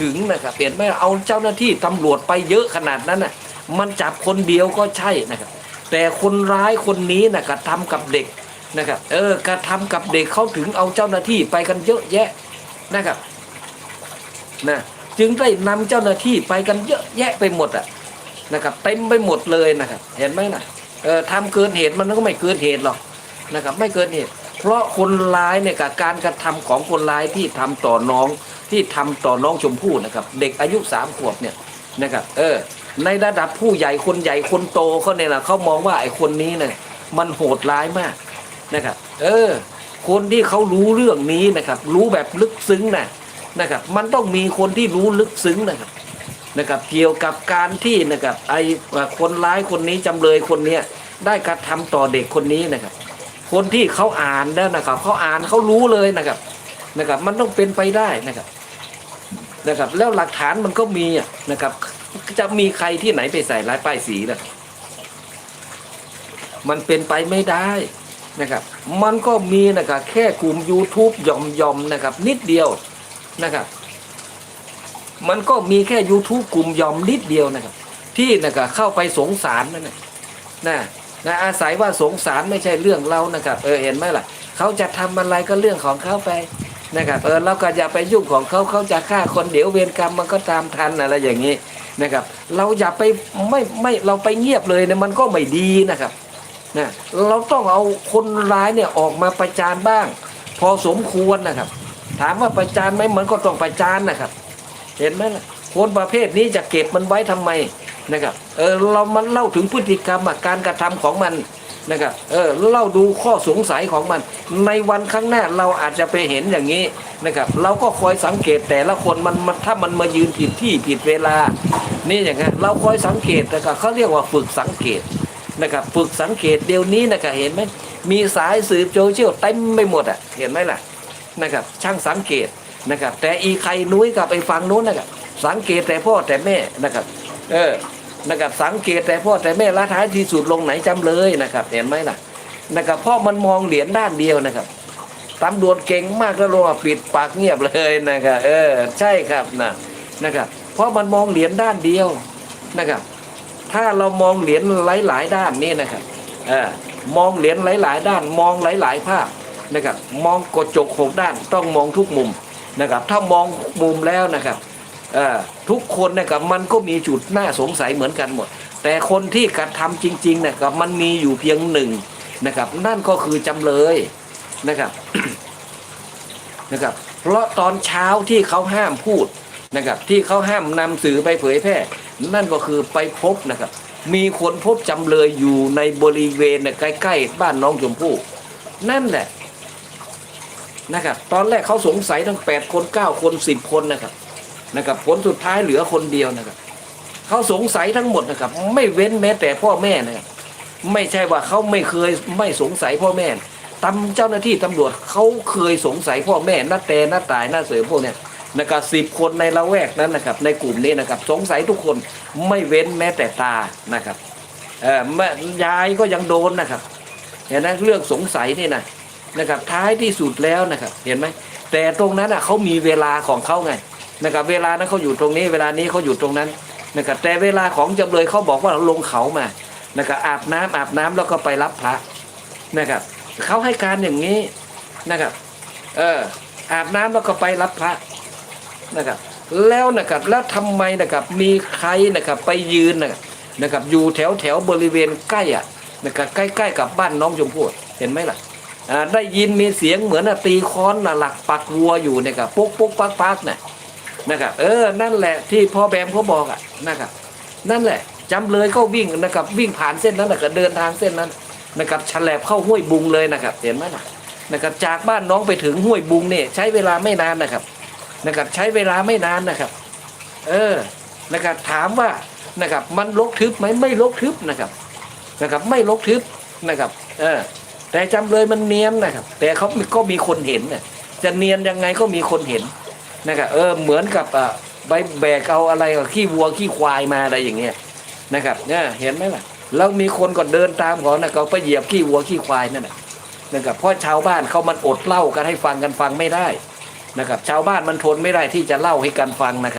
ถึงนะครับเปลี่ยนไม่เอาเจ้าหน้าที่ตำรวจไปเยอะขนาดนั้นน่ะมันจับคนเดียวก็ใช่นะครับ แต่คนร้ายคนนี้นะกระทำกับเด็กนะครับเออกระทำกับเด็กเขาถึงเอาเจ้าหน้าที่ไปกันเยอะแยะนะครับนะจึงได้นำเจ้าหน้าที่ไปกันเยอะแยะไปหมดอะนะครับเต็มไปหมดเลยนะครับ เห็นไหมนะเออทำเกินเหตุมันก็ไม่เกินเหตุหรอกนะครับ ไม่เกินเหตุ เพราะคนร้ายเนี่ยกับการกระทำของคนร้ายที่ทำต่อน้อง ที่ทำต่อน้องชมพู่นะครับ เด็กอายุสามขวบเนี่ยนะครับ เออ ในระดับผู้ใหญ่คนใหญ่คนโตเขาเนี่ยนะเขามองว่าไอ้คนนี้เนี่ยมันโหดร้ายมากนะครับ เออ คนที่เขารู้เรื่องนี้นะครับ รู้แบบลึกซึ้งนะนะครับ มันต้องมีคนที่รู้ลึกซึ้งนะครับนะครับ เกี่ยวกับการที่นะครับไอ้คนร้ายคนนี้จำเลยคนเนี้ยได้กระทำต่อเด็กคนนี้นะครับ คนที่เขาอ่านแล้วนะครับเขาอ่านเขารู้เลยนะครับนะครับ มันต้องเป็นไปได้นะครับ นะครับ แล้วหลักฐานมันก็มีนะครับ จะมีใครที่ไหนไปใส่ร้ายป้ายสีนะมันเป็นไปไม่ได้นะครับ มันก็มีนะครับ แค่กลุ่ม YouTube หย่อมๆนะครับ นิดเดียวนะครับ มันก็มีแค่ YouTube กลุ่มย่อมนิดเดียวนะครับ ที่นะครับเข้าไปสงสารนั่นนะนะนะอาศัยว่าสงสารไม่ใช่เรื่องเรานะครับ เออเห็นไหมล่ะ เขาจะทำอะไรก็เรื่องของเขาไป นะครับเออเราก็อย่าไปยุ่งของเขาเขาจะฆ่าคนเดี๋ยวเวรกรรมมันก็ตามทันอะไรอย่างนี้นะครับ เราอย่าไปไม่ไม่เราไปเงียบเลยเนี่ยมันก็ไม่ดีนะครับนะเราต้องเอาคนร้ายเนี่ยออกมาประจานบ้าง พอสมควรนะครับ ถามว่าประจานไหมมันก็ต้องประจานนะครับ เห็นไหมล่ะคนประเภทนี้จะเก็บมันไว้ทำไมนะครับเออเรามันเล่าถึงพฤติกรรมการกระทำของมัน นะครับเออเล่าดูข้อสงสัยของมัน ในวันข้างหน้าเราอาจจะไปเห็นอย่างนี้นะครับเราก็คอยสังเกตแต่ละคนมันมันถ้ามันมายืนผิดที่ผิดเวลา นี่อย่างเงี้ยเราคอยสังเกตนะครับเขาเรียกว่าฝึกสังเกตนะครับฝึกสังเกตเดี๋ยวนี้นะครับเห็นไหมมีสายสืบโซเชียลเต็มไปหมดอะเห็นไหมล่ะนะครับช่างสังเกตนะครับแต่อีใครนุ้ยกับไอ้ฝั่งนู้นนะครับสังเกตแต่พ่อแต่แม่นะครับเออ นะครับสังเกตแต่พ่อแต่แม่ละท้ายที่สุดลงไหนจำเลยนะครับ เห็นไหมล่ะนะครับพราะมันมองเหรียญด้านเดียวนะครับตำรวจเก่งมากแล้วลงมาปิดปากเงียบเลยนะครับเออใช่ครับนะนะครับเพราะมันมองเหรียญด้านเดียวนะครับ ถ้าเรามองเหรียญหลาย ๆ ด้านนี่นะครับเออมองเหรียญหลาย ๆ ด้านมองหลาย ๆ ภาพนะครับ มองกระจกหกด้านต้องมองทุกมุมนะครับ ถ้ามองมุมแล้วนะครับ ทุกคนเนะครับมันก็มีจุดน่าสงสัยเหมือนกันหมด แต่คนที่กระทำจริงๆนะครับมันมีอยู่เพียงหนึ่งนะครับ นั่นก็คือจำเลยนะครับนะครับ เพราะตอนเช้าที่เขาห้ามพูดนะครับ ที่เขาห้ามนำสื่อไปเผยแพร่ นั่นก็คือไปพบนะครับ มีคนพบจำเลยอยู่ในบริเวณใกล้ๆบ้านน้องชมพู่นั่นแหละนะครับ ตอนแรกเขาสงสัยทั้งแปดคนเก้าคนสิบคนนะครับ นะครับผลสุดท้ายเหลือคนเดียวนะครับเขาสงสัยทั้งหมดนะครับ ไม่เว้นแม้แต่พ่อแม่นะครับไม่ใช่ว่าเขาไม่เคยไม่สงสัยพ่อแม่ตำเจ้าหน้าที่ตำรวจเขาเคยสงสัยพ่อแม่น้าแต่น้าตายน้าเสือพวกเนี้ยนะครับสิบคนในละแวกนั้นนะครับ ในกลุ่มนี้นะครับ สงสัยทุกคนไม่เว้นแม้แต่ตานะครับเออแม่ยายก็ยังโดนนะครับ เห็นไหมเรื่องสงสัยนี่นะนะครับ ท้ายที่สุดแล้วนะครับ เห็นไหมแต่ตรงนั้นอะเขามีเวลาของเขาไง นะครับเวลานั้นเขาอยู่ตรงนี้ เวลานี้เขาอยู่ตรงนั้นนะครับแต่เวลาของจำเลยเขาบอกว่าลงเขามานะครับอาบน้ำอาบน้ำแล้วก็ไปรับพระนะครับเขาให้การอย่างนี้นะครับเอออาบน้ำแล้วก็ไปรับพระนะครับแล้วนะครับแล้วทำไมนะครับมีใครนะครับไปยืนนะครับนะครับอยู่แถวแถวบริเวณใกล้อะนะครับใกล้ๆกับบ้านน้องชมพู่เห็นไหมล่ะได้ยินมีเสียงเหมือนตีค้อนหลักปักวัวอยู่นี่ยครับปุ๊กปุ๊กปักปักเนี่ย นะครับ เออ นั่นแหละที่พ่อแบมเขาบอกอะนะครับ นั่นแหละจำเลยก็วิ่งนะครับวิ่งผ่านเส้นนั้นนะครับเดินทางเส้นนั้นนะครับฉลบเข้าห้วยบุงเลยนะครับ เห็นไหมล่ะนะครับจากบ้านน้องไปถึงห้วยบุงเนี่ยใช้เวลาไม่นานนะครับนะครับใช้เวลาไม่นานนะครับ เออนะครับถามว่านะครับมันลกทึบไหมไม่ลกทึบนะครับนะครับ ไม่ลกทึบนะครับ เออ แต่จำเลยมันเนียนนะครับ แต่เขาก็มีคนเห็นเนี่ยจะเนียนยังไงก็มีคนเห็น นะครับเออเหมือนกับอะใบแบกเอาอะไรกับขี้วัวขี้ควายมาอะไรอย่างเงี้ยนะครับเนี่ยเห็นไหมล่ะแล้วมีคนก็เดินตามเขานะเขาไปเหยียบขี้วัวขี้ควายนั่นนะนะครับเพราะชาวบ้านเขามันอดเล่ากันให้ฟังกันฟังไม่ได้นะครับชาวบ้านมันทนไม่ได้ที่จะเล่าให้กันฟังนะครับ